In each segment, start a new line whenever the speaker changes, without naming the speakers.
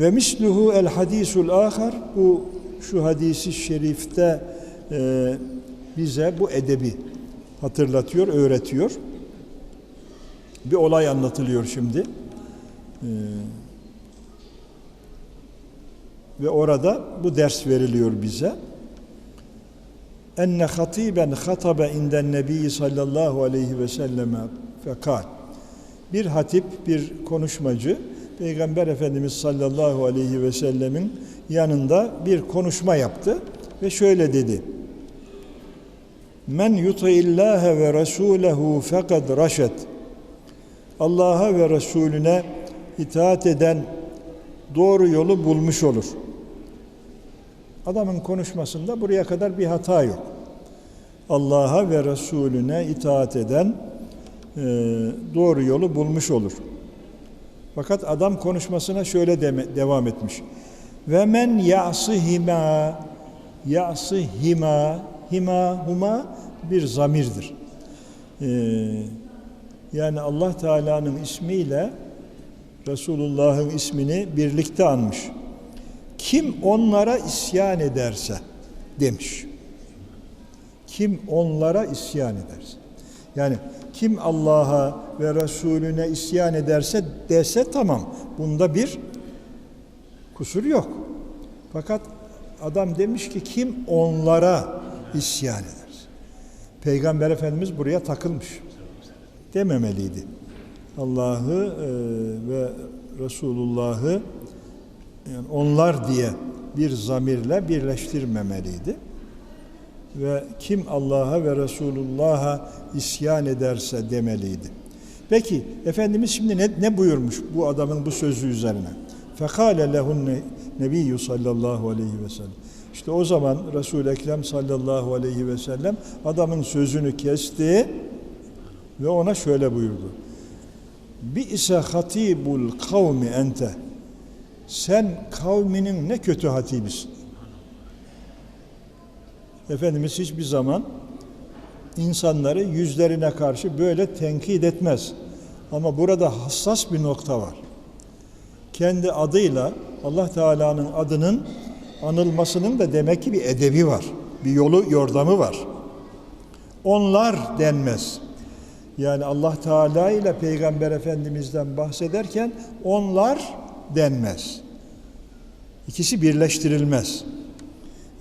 Ve misluhu el hadisul ahar bu şu hadisi şerifte e, bize bu edebi hatırlatıyor, öğretiyor. Bir olay anlatılıyor şimdi. E, ve orada bu ders veriliyor bize. Enne hatiben hatabe inden nebi sallallahu aleyhi ve selleme fekal. Bir hatip, bir konuşmacı Peygamber Efendimiz sallallahu aleyhi ve sellemin yanında bir konuşma yaptı ve şöyle dedi. Men yuti'illâhe ve rasûlehu fekad raşet. Allah'a ve Resulüne itaat eden doğru yolu bulmuş olur. Adamın konuşmasında buraya kadar bir hata yok. Allah'a ve Resulüne itaat eden e, doğru yolu bulmuş olur. Fakat adam konuşmasına şöyle deme, devam etmiş. Ve men ya'sihima ya'sihima hima huma bir zamirdir. Ee, yani Allah Teala'nın ismiyle Resulullah'ın ismini birlikte anmış. Kim onlara isyan ederse demiş. Kim onlara isyan ederse. Yani kim Allah'a ve Resulüne isyan ederse dese tamam. Bunda bir kusur yok. Fakat adam demiş ki kim onlara isyan eder. Peygamber Efendimiz buraya takılmış. Dememeliydi. Allah'ı e, ve Resulullah'ı yani onlar diye bir zamirle birleştirmemeliydi. Ve kim Allah'a ve Resulullah'a isyan ederse demeliydi. Peki Efendimiz şimdi ne, ne buyurmuş bu adamın bu sözü üzerine? Fekale lehun nebiyyü sallallahu aleyhi ve sellem. İşte o zaman Resul-i Ekrem sallallahu aleyhi ve sellem adamın sözünü kesti ve ona şöyle buyurdu. Bi ise hatibul kavmi ente. Sen kavminin ne kötü hatibisin. Efendimiz hiçbir zaman insanları yüzlerine karşı böyle tenkit etmez. Ama burada hassas bir nokta var. Kendi adıyla Allah Teala'nın adının anılmasının da demek ki bir edebi var. Bir yolu, yordamı var. Onlar denmez. Yani Allah Teala ile Peygamber Efendimiz'den bahsederken onlar denmez. İkisi birleştirilmez.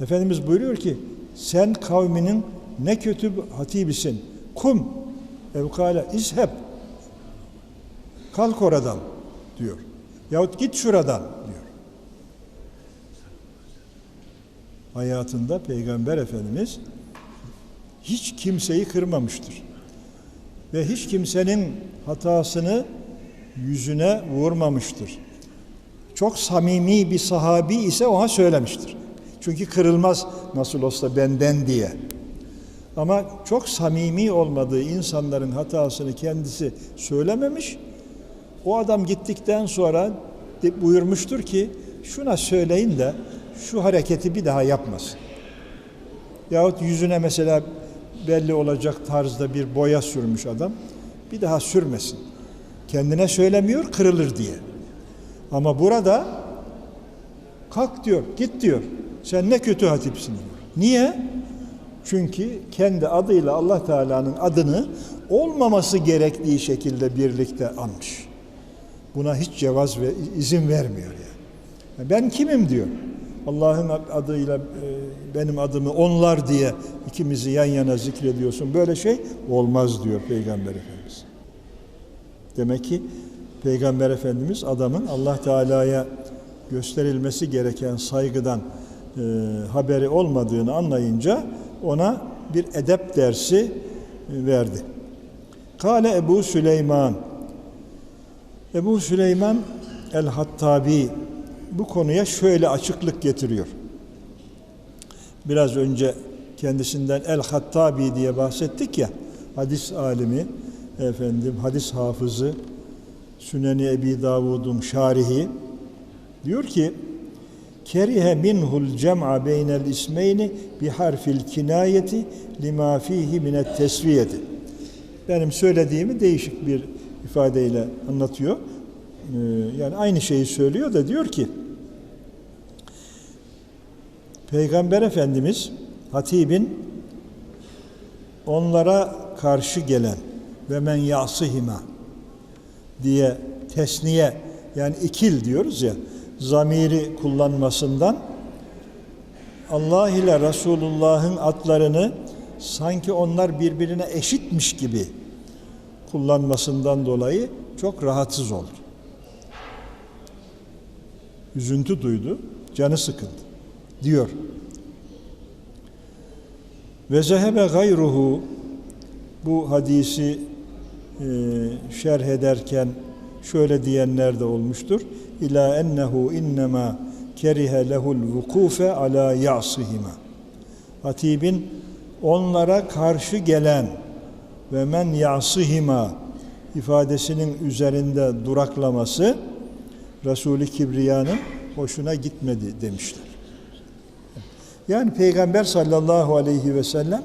Efendimiz buyuruyor ki sen kavminin ne kötü hatibisin. Kum evkale izheb kalk oradan diyor. Yahut git şuradan diyor. Hayatında Peygamber Efendimiz hiç kimseyi kırmamıştır. Ve hiç kimsenin hatasını yüzüne vurmamıştır. Çok samimi bir sahabi ise ona söylemiştir. Çünkü kırılmaz nasıl olsa benden diye. Ama çok samimi olmadığı insanların hatasını kendisi söylememiş. O adam gittikten sonra buyurmuştur ki şuna söyleyin de şu hareketi bir daha yapmasın. Yahut yüzüne mesela belli olacak tarzda bir boya sürmüş adam. Bir daha sürmesin. Kendine söylemiyor kırılır diye. Ama burada kalk diyor, git diyor. Sen ne kötü hatipsin. Niye? Çünkü kendi adıyla Allah Teala'nın adını olmaması gerektiği şekilde birlikte anmış. Buna hiç cevaz ve izin vermiyor yani. Ben kimim diyor. Allah'ın adıyla e, benim adımı onlar diye ikimizi yan yana zikrediyorsun. Böyle şey olmaz diyor Peygamber Efendimiz. Demek ki Peygamber Efendimiz adamın Allah Teala'ya gösterilmesi gereken saygıdan e, haberi olmadığını anlayınca ona bir edep dersi e, verdi. Kale Ebu Süleyman Ebu Süleyman el-Hattabi bu konuya şöyle açıklık getiriyor. Biraz önce kendisinden el-Hattabi diye bahsettik ya, hadis alimi, efendim hadis hafızı, Süneni Ebi Davud'un şarihi diyor ki kerihe minhul cem'a beynel ismeyni bi harfil kinayeti lima fihi minet tesviyeti. Benim söylediğimi değişik bir ifadeyle anlatıyor. Ee, yani aynı şeyi söylüyor da diyor ki Peygamber Efendimiz Hatib'in onlara karşı gelen ve men yasihima diye tesniye yani ikil diyoruz ya zamiri kullanmasından Allah ile Resulullah'ın adlarını sanki onlar birbirine eşitmiş gibi kullanmasından dolayı çok rahatsız oldu. Üzüntü duydu, canı sıkıldı diyor. Ve zehebe gayruhu bu hadisi e, şerh ederken şöyle diyenler de olmuştur. İla ennehu innema kerihe lehul vukufe ala yasihima. Hatibin onlara karşı gelen ve men yasihima ifadesinin üzerinde duraklaması Resulü Kibriya'nın hoşuna gitmedi demişler. Yani Peygamber sallallahu aleyhi ve sellem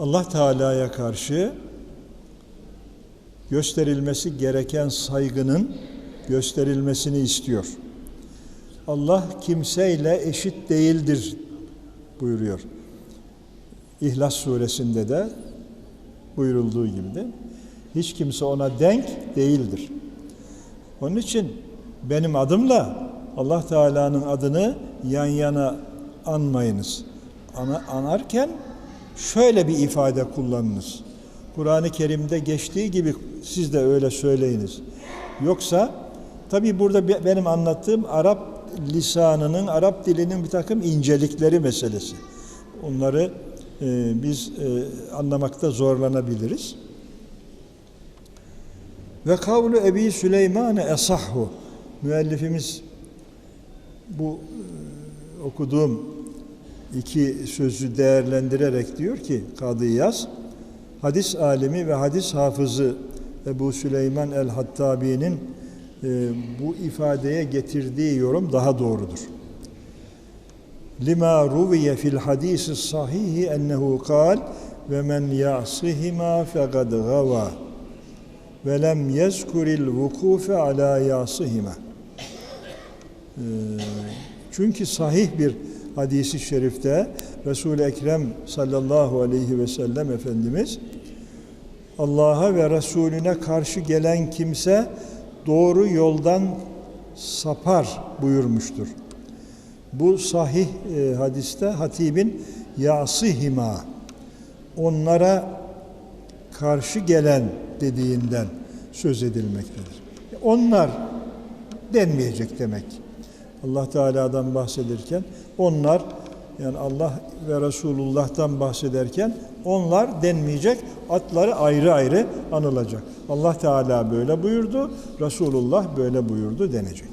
Allah Teala'ya karşı gösterilmesi gereken saygının gösterilmesini istiyor. Allah kimseyle eşit değildir buyuruyor. İhlas suresinde de buyurulduğu gibi de hiç kimse ona denk değildir. Onun için benim adımla Allah Teala'nın adını yan yana anmayınız. Ana, anarken şöyle bir ifade kullanınız. Kur'an-ı Kerim'de geçtiği gibi siz de öyle söyleyiniz. Yoksa tabi burada be- benim anlattığım Arap lisanının, Arap dilinin bir takım incelikleri meselesi. Onları e, biz e, anlamakta zorlanabiliriz. Ve kavlu Ebi Süleyman esahhu. Müellifimiz bu e, okuduğum iki sözü değerlendirerek diyor ki Kadı Yaz, hadis alimi ve hadis hafızı Ebu Süleyman el-Hattabi'nin e, bu ifadeye getirdiği yorum daha doğrudur. Lima ruviye fil hadisi sahihi ennehu kal ve men ya'sihima fekad gava ve lem yezkuril vukufe ala yasihima. Ee, Çünkü sahih bir hadisi şerifte Resul-i Ekrem sallallahu aleyhi ve sellem Efendimiz Allah'a ve Resulüne karşı gelen kimse doğru yoldan sapar buyurmuştur. Bu sahih e, hadiste hatibin yasihima onlara karşı gelen dediğinden söz edilmektedir. Onlar denmeyecek demek. Allah Teala'dan bahsederken onlar yani Allah ve Resulullah'tan bahsederken onlar denmeyecek, atları ayrı ayrı anılacak. Allah Teala böyle buyurdu, Resulullah böyle buyurdu denecek.